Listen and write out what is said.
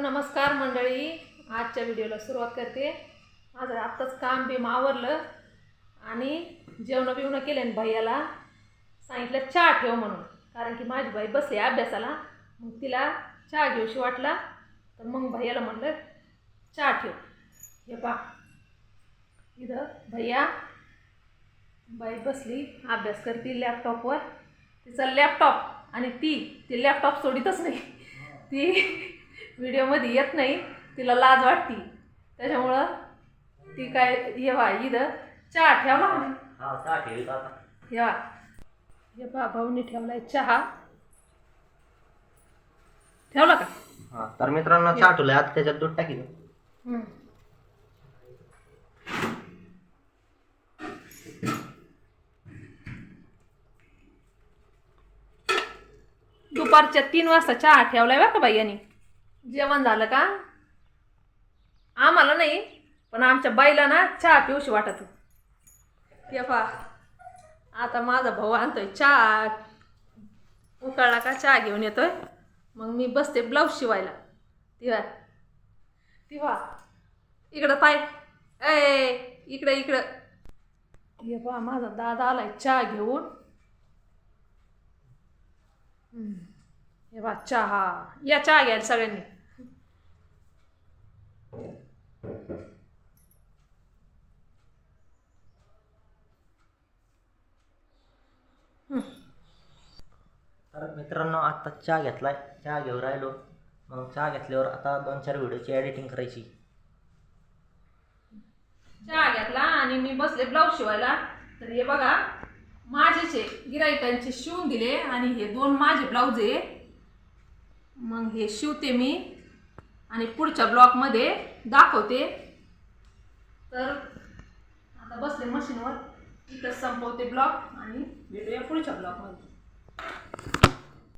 नमस्कार मंडळी. आजच्या व्हिडिओला सुरुवात करते. माझं आत्ताच काम बिम आवरलं आणि जेवणं बिवणं केले आणि भैयाला सांगितलं चहा ठेव म्हणून. कारण की माझी बाई बसली अभ्यासाला. मग तिला चहा घेऊशी वाटला. तर मग भैयाला म्हणलं चहा ठेव. हे पा इथं भैया बाई बसली अभ्यास करते लॅपटॉपवर तिचा लॅपटॉप आणि ती ती लॅपटॉप सोडितच नाही. ती व्हिडिओमध्ये येत नाही तिला लाज वाटती. त्याच्यामुळं ती काय हे बा इथं चहा ठेवला. हा हे बा बा भाऊनी ठेवलाय चहा. ठेवला का? हा तर मित्रांनो चहा ठेवलाय. आता त्याच्यात दूध टाकी. हम्म. दुपारच्या तीन वाजता चहा ठेवलाय बरं का बाईयांनी जेवण झालं का? आम्हाला नाही पण आमच्या बाईला ना चहा पिऊशी वाटत हे पा आता माझा भाऊ आणतोय चहा. उकळला का चहा घेऊन येतोय. मग मी बसते ब्लाऊज शिवायला. तिवा तिवा इकडं पाय. ए इकडं इकडं. हे पहा माझा दादा आलाय चहा घेऊन. हे बा चहा. या चहा घ्यायला सगळ्यांनी. तर मित्रांनो आता चहा घेतलाय. चहा घेऊन राहिलो. मग चहा घेतल्यावर आता दोन चार व्हिडिओची एडिटिंग करायची. चहा घेतला आणि मी बसले ब्लाऊज शिवायला. तर हे बघा माझेचे गिराईकांचे शिवून दिले आणि हे दोन माझे ब्लाऊज आहे. मग हे शिवते मी आणि पुढच्या ब्लॉकमध्ये दाखवते. तर आता बसले मशीनवर इथं संपवते ब्लॉक आणि भेटूया पुढच्या ब्लॉकमध्ये